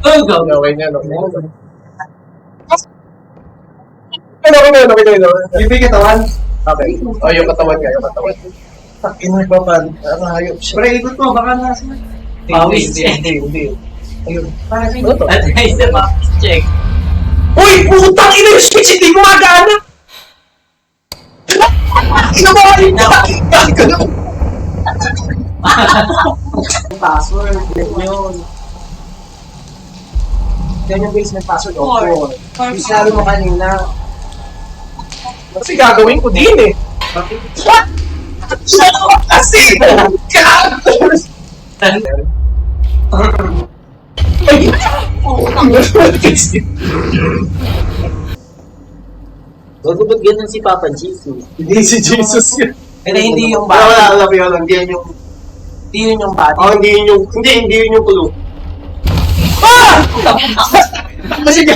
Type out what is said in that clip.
Oh, go. Okay niya, no? Ano, ano, ano, ano, ano? Ibig katawan. Okay. O, yung katawan niya, yung katawan. Takin mo pa pan. Ano hayop siya. Pre, ikot mo, baka nasa. Pawis. hindi, hindi. Ayun. At the box check. Uy, putang ina yung switch, hindi gumagana! Ina mo, ay, gago na. Password. Yun. Yan yung basement password. Four. Opo. Four. Yung sinabi mo kanina. Kasi gagawin ko din eh. What? Shut up kasi! Gago! Ay! Bago ba't ganun si Papa Jesus? Hindi si Jesus yun. Pero hindi yung Wala, wala, wala, wala. Hindi yan yung... Hindi yun yung bata. Oh, hindi yun yung... Hindi, hindi yun yung kulo. Ah! Kasi